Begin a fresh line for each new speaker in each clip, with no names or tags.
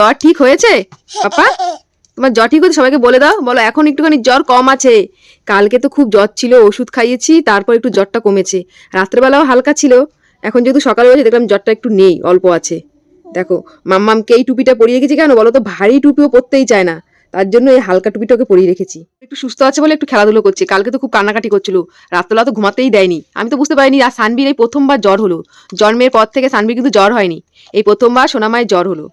জ্বর ঠিক হয়েছে? পাপা, তোমার জ্বর ঠিক হয়েছে? সবাইকে বলে দাও। বলো, এখন একটুখানি জ্বর কম আছে। কালকে তো খুব জ্বর ছিল, ওষুধ খাইয়েছি, তারপর একটু জ্বরটা কমেছে। রাত্রেবেলাও হালকা ছিল। এখন যেহেতু সকালে হয়েছে, দেখলাম জ্বরটা একটু নেই, অল্প আছে। দেখো, মাম্মামকে এই টুপিটা পরিয়ে রেখেছি কেন? বলো তো, ভারী টুপিও পরতেই চায় না। তার জন্য এই হালকা টুপিটা ওকে পরিয়ে রেখেছি। একটু সুস্থ আছে বলে একটু খেলাধুলো করছে। কালকে তো খুব কান্নাকাটি করছিল। রাত্রেবেলা তো ঘুমাতেই দেয়নি। আমি তো বুঝতে পারিনি, আর সানবির এই প্রথমবার জ্বর হলো। জন্মের পর থেকে সানবির কিন্তু জ্বর হয়নি। এই প্রথমবার সোনামায়ের জ্বর হলো।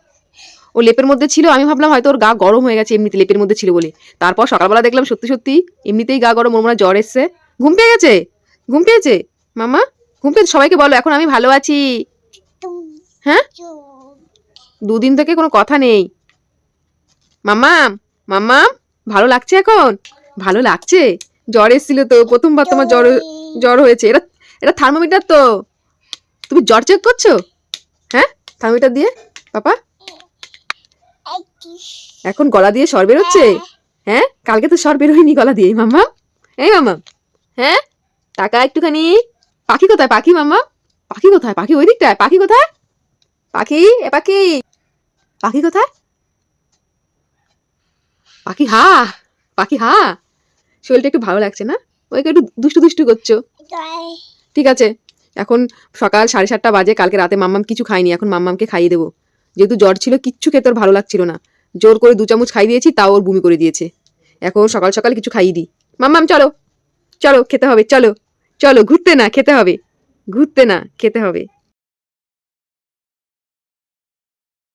ও লেপের মধ্যে ছিল, আমি ভাবলাম হয়তো ওর গা গরম হয়ে গেছে, এমনিতে লেপের মধ্যে ছিল বলে। তারপর সকালবেলা দেখলাম সত্যি সত্যি এমনিতেই গা গরম, ওর মনে জ্বর এসছে। ঘুম পেয়ে গেছে? ঘুম পেয়েছে? মামা ঘুম পেয়েছে? সবাইকে বলো, এখন আমি ভালো আছি। হ্যাঁ? দুদিন থেকে কোনো কথা নেই। মামা মামা ভালো লাগছে এখন? ভালো লাগছে? জ্বর এসেছিল তো, প্রথমবার তোমার জ্বর জ্বর হয়েছে। এটা এটা থার্মোমিটার তো। তুমি জ্বর চেক করছ? হ্যাঁ? থার্মোমিটার দিয়ে, পাপা? এখন গলা দিয়ে সর বেরোচ্ছে? হ্যাঁ। কালকে তো সর বেরোয়নি গলা দিয়ে মাম্মা। এই মাম্মা। হ্যাঁ? টাকা একটুখানি। পাখি কোথায় পাখি মাম্মা? পাখি কোথায়? পাখি ওই দিকটায়। পাখি কোথায়? পাখি এ পাখি। পাখি কোথায়? পাখি হা পাখি হা। শরীরটা একটু ভালো লাগছে না? ওই একটু দুষ্টু দুষ্টু করছ। ঠিক আছে। এখন সকাল সাড়ে সাতটা বাজে কালকে রাতে মাম্মাম কিছু খাইনি এখন মাম্মামকে খাইয়ে দেবো। যেহেতু জ্বর ছিল, কিচ্ছু খেতে ওর ভালো লাগছিল না। জোর করে দু চামচ খাই দিয়েছি, তাও ওর বমি করে দিয়েছে। এখন সকাল সকাল কিছু খাইয়ে দিই মাম্মাম চলো। চলো, খেতে হবে, চলো। চলো, ঘুরতে না, খেতে হবে। ঘুরতে না, খেতে হবে।